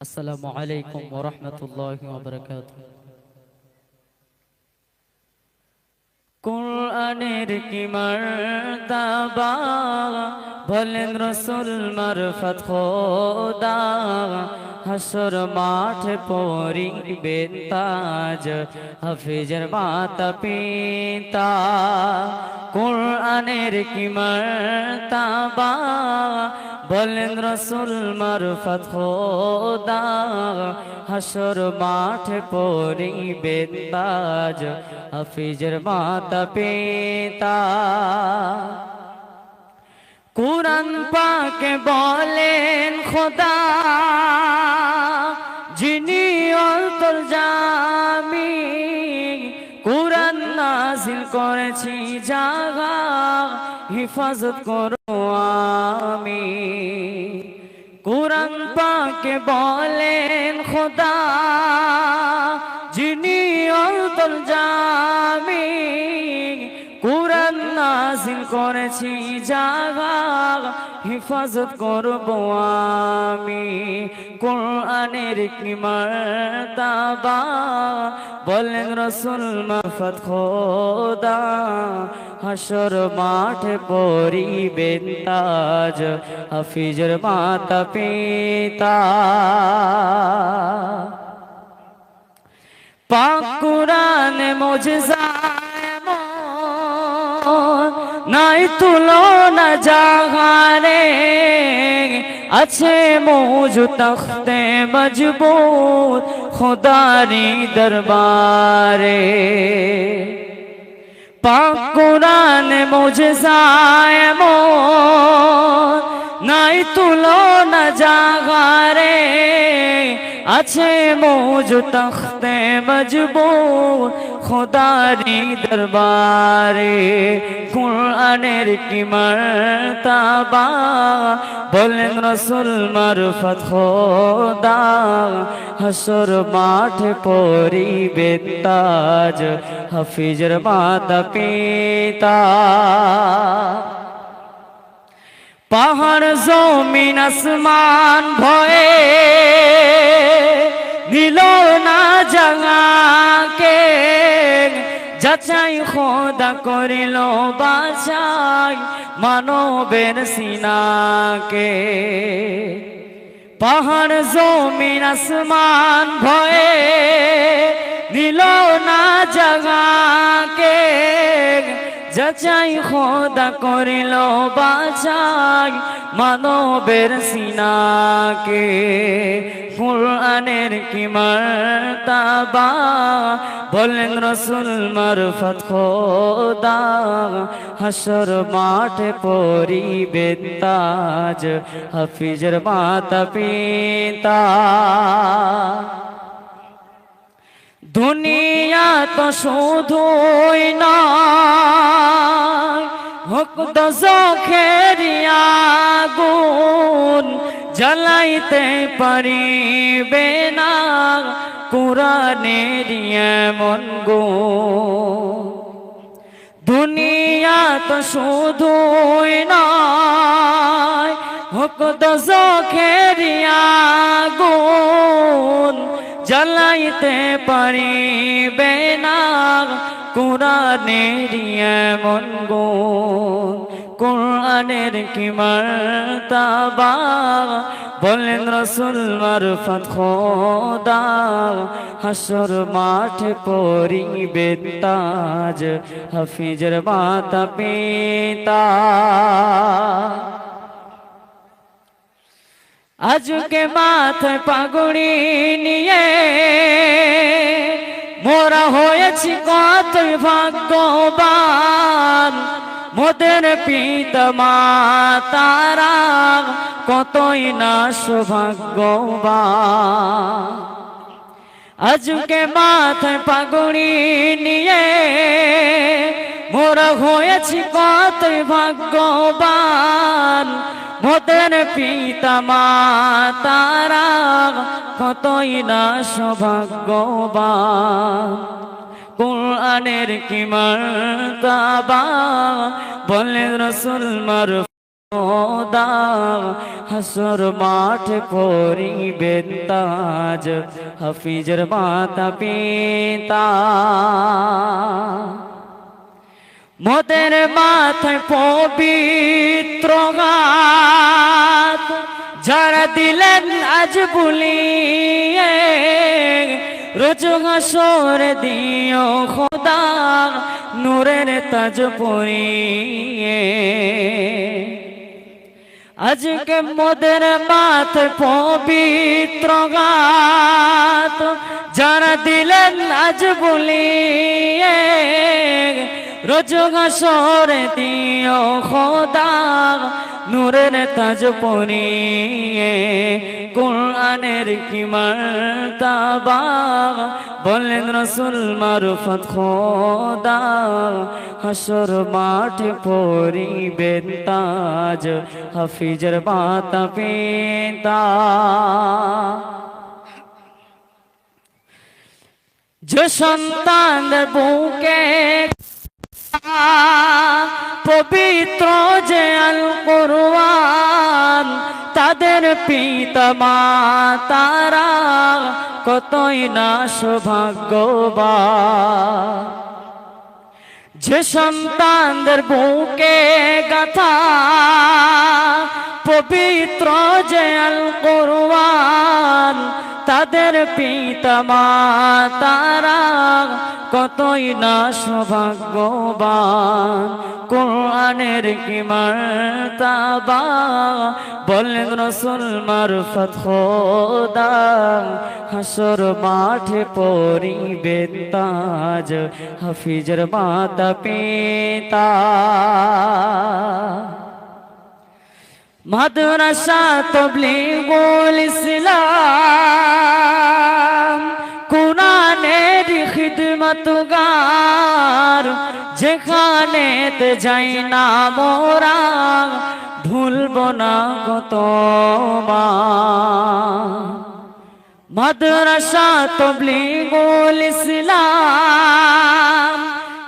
আসসালামু আলাইকুম ওরহমতুল্লাহ ওবরাকাত কোরআনের কি মর্তাবা বলেন রসুল মারফত খোদা। হাসর মাঠে পরিবেন তাজ হাফিজের মাতা পিতা। কোরআনের কি মর্তাবা? বলেন রসুল মারফত খোদা। হাসর মাঠে পরিবেন তাজ হাফিজের মাতা পিতা। কুরআন পাকে বলেন খোদা। করেছি জাগা হিফাজত করো আমি। কোরআন পাকে বলেন খোদা যিনি অন্তর জামি নাজিল করেছি, জাগা, হিফাজত করব আমি। কোরআনের কি মর্তাবা, বলেন রসুল, মারফত খোদা হাসর মাঠে পরিবেন তাজ, হাফিজের মাতা পিতা। পাক কুরআনে মুজজায় নাই তুলনা জাগারে, আছে মৌজু তখতে মজবুত খুদারি দরবারে। পাক কুরআনে মুজজায় নাই তুলনা জাগারে আছে মৌজু তখতে মজবুত খোদারি দরবারে। কুরআনের কি মর্তাবা বলেন রসুল, মারফত খোদা হাসর মাঠে পরিবে তাজ, হাফিজের মাতা পিতা। পাহাড়, জমিন, আসমান ভয়ে দিল না জাগাকে, যাচাই খোদা করিল বাছাই মানবের সিনাকে। পাহাড়, জমিন, আসমান ভয়ে দিল না জাগাকে যাচাই খোদা করিল বাছাই মানবের সিনাকে। কুরআনের কি মর্তাবা? বলেন রসুল মারফত খোদা, হাসর মাঠে পরিবে তাজ, হাফিজের মাতা পিতা দুনিয়া তো শুধুই না ভক্ত গুণ জ্বালাইতে পারিবে না। কোরআনের এমন গুণ। দুনিয়া তো শুধুই নয়। ভক্ত গুণ জ্বালাইতে পারিবে না। কোরআনের এমন গুণ, কোরআনের কি মর্তাবা। বলেন রসুল, মারফত খোদা, হাসর মাঠে পরিবে তাজ হাফিজের মাতা পিতা আজকে মাথায় পাগুড়ি নিয়ে মোরা হয়েছি কতই ভাগ্যবান। মোদের পিতা মাতারা কতই না সৌভাগ্যবান। আজকে মাথায় পাগুড়ি নিয়ে মোরা হয়েছি কতই ভাগ্যবান। মোদের পিতা মাতারা, কতই না সৌভাগ্যবান। কোরআনের কি মর্তাবা বলে রসুল মার হাসর মাঠ পরিবেন তাজ হাফিজের মাতা পিতা মোদের মাথায় পবিত্র গাত যারা দিলেন আজ বুলিয়ে, রোজ হাসর দিও খোদা, নূরের তাজ পরিয়ে। আজকে মোদের মাথ পবিত্র গাত যারা দিলেন আজ বলিয়ে রোজ গাছর দিও খোদা, নূরের তাজ পরিয়ে কোরআনের কি মারতাবা। বলেন রসুল, মারুফত খোদা, হাসর মাঠে পরিবেন তাজ, হাফিজের মাতা পিতা। যে সন্তান বুকে পবিত্র যে আল কোরআন তাদের পিতা মাতারা কতই না সৌভাগ্যবান। যে সন্তানদের বুকে গাথা পবিত্র যে আল কোরআন তাদের পিতা মাতারা কতই না সৌভাগ্যবান। কোরআনের কি মারতাবা? বলেন রসুল, মারফত খোদা, হাসর মাঠে পরিবেন তাজ, হাফিজের মাতা পিতা মাদ্রাসা তবলিগুল ইসলাম, কুরআনের খিদমতগার যেখানে যাই না মোরা, ভুলব না কত মাদ্রাসা তবলিগুল ইসলাম,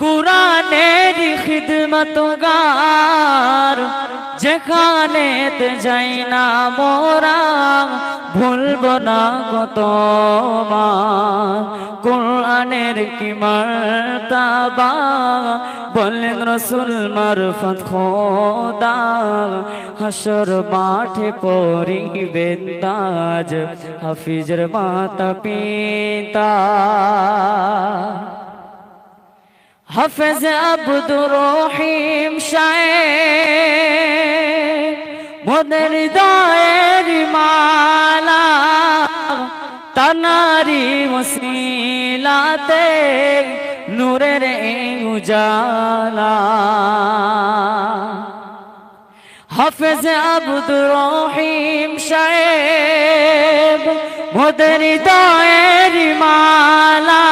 কুরআনের খিদমতগার যেখানে যাই না মোরা, ভুলব না কত কোরআনের কি মারতাবা? বলেন রসুল, মারফত খোদা হাসর মাঠে পরিবেন তাজ, হাফিজের মাতা পিতা হাফেজ আব্দুর রহিম মোদের দয়ের মালা, তানারি মুসিলাতে নূরের উজালা। হাফেজ আব্দুর রহিম সাহেব মোদের দয়ের মালা,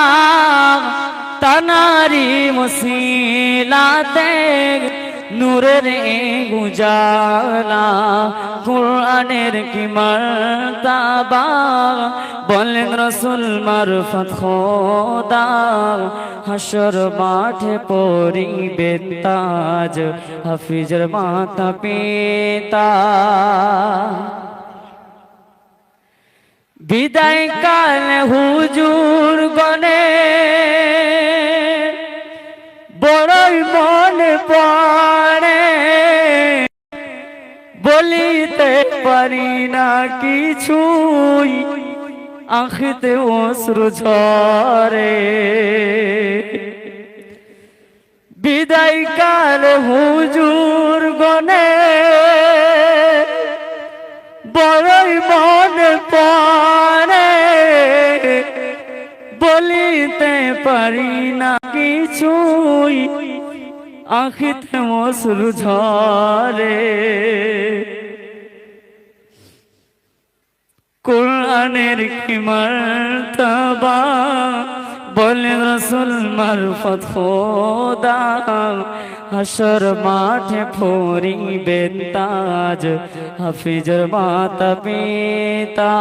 তানারি মুসিলাতে নূরের গুজালা, কোরআনের কি মারতাবা? বলেন রসুল, মারফত খোদা হাসর মাঠে পরিবেন তাজ, হাফিজের মাতা পিতা। বিদায় কাল হুজুর গনে বড়ই মনে পড়ে। বলিতে পারি না কিছুই, আখিতে অশ্রু ঝরে। বিদায় কাল হুজুর গনে বড়ই মন পড়ে। বলিতে পারি না কিছুই। আখিতে মসুর ঝরে। কোরআনের কি মারতাবা? বলে রসুল খোদা। হাসর মাঠে ফরিবেন তাজ, হাফিজর মাতা পিতা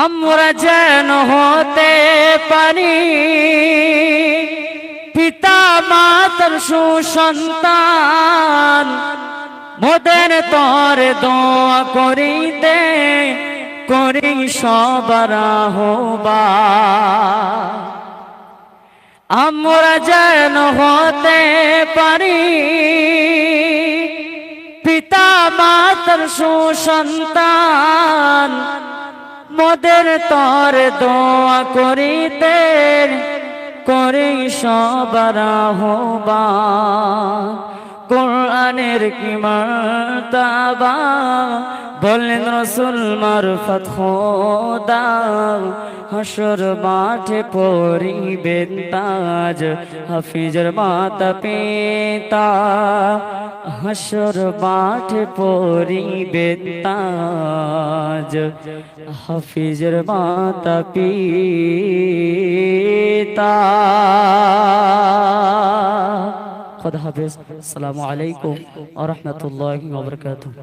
আমরা যেন হতে পারি। পিতা, মাতার সুসন্তান, মোদের তর দোয়া করিতে, করি সবার হবা আমরা যেন হতে পারি। পিতা, মাতার সুসন্তান মোদের তর দোয়া করিতে করি সবার হবা কোরআনের কি মার্তাবা? বললেন রসুল, মারফত খোদা। হাসর মাঠে পরিবেন তাজ, হাফিজের মাতা পিতা। হাসর মাঠে পরিবেন তাজ, হাফিজের মাতা পিতা। খোদা হাফিজ আসসালামু আলাইকুম ওয়া রাহমাতুল্লাহি ওয়া বারাকাতুহু